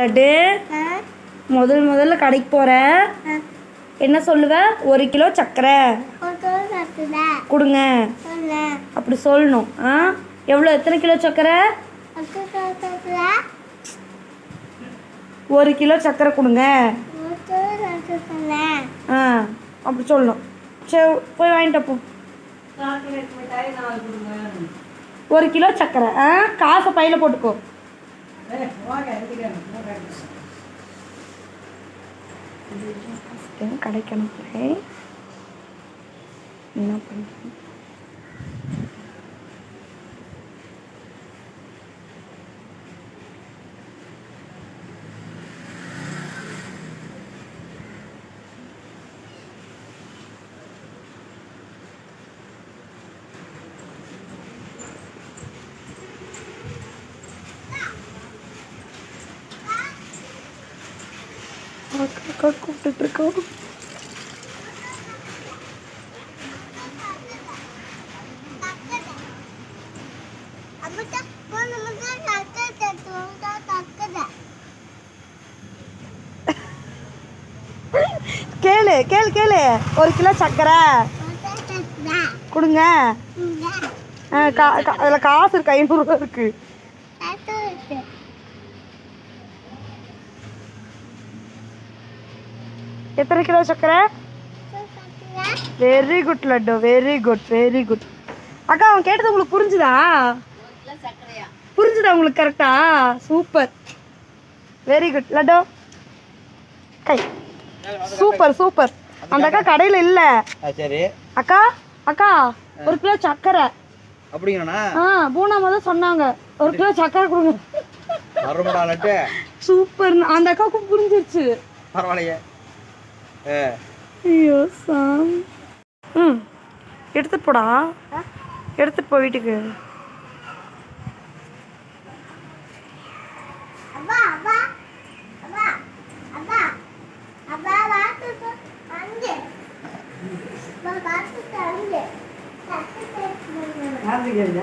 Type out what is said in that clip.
லட்டு முதல் முதல்ல கடைக்கு போற. என்ன சொல்லுவ? ஒரு கிலோ சர்க்கரை கொடுங்க. அப்படி சொல்லணும். ஆ? எவ்வளோ? எத்தனை கிலோ சர்க்கரை ஒரு கிலோ சர்க்கரை கொடுங்க. ஆ அப்படி சொல்லணும். சரி போய் வாங்கிட்டு போ. ஒரு கிலோ சர்க்கரை ஆ? காசை பையில போட்டுக்கோ. கடைக்கு அனுப்புகிறேன் என்ன பண்ணுறேன் அக்கா கூப்பிட்டுட்டு இருக்கோம் கேளு கேளு கேளு. ஒரு கிலோ சர்க்கரை. கொடுங்க. அதில் காசு இருக்கு ஐநூறுரூவா இருக்கு. எத்தனை கிலோ சர்க்கரை very good laddu. Very good very good அக்கா அவன் கேட்டது உங்களுக்கு புரிஞ்சுதா? புரிஞ்சுதா உங்களுக்கு கரெக்டா சூப்பர் வெரி குட் லட்டு. கை. சூப்பர் சூப்பர் அந்த அக்கா கடையில் இல்லை. சரி. அக்கா அக்கா ஒரு கிலோ சர்க்கரை அப்படிங்கண்ணா ஆ பூனாம தான் சொன்னாங்க. ஒரு கிலோ சர்க்கரை கொடுங்க. சூப்பர் அந்த அக்காவுக்கும் புரிஞ்சிருச்சு. பரவாயில்லையே. ஐயோ சாம். ம் எடுத்துட்டு போடா. எடுத்துட்டு போ வீட்டுக்கு. கேளுங்க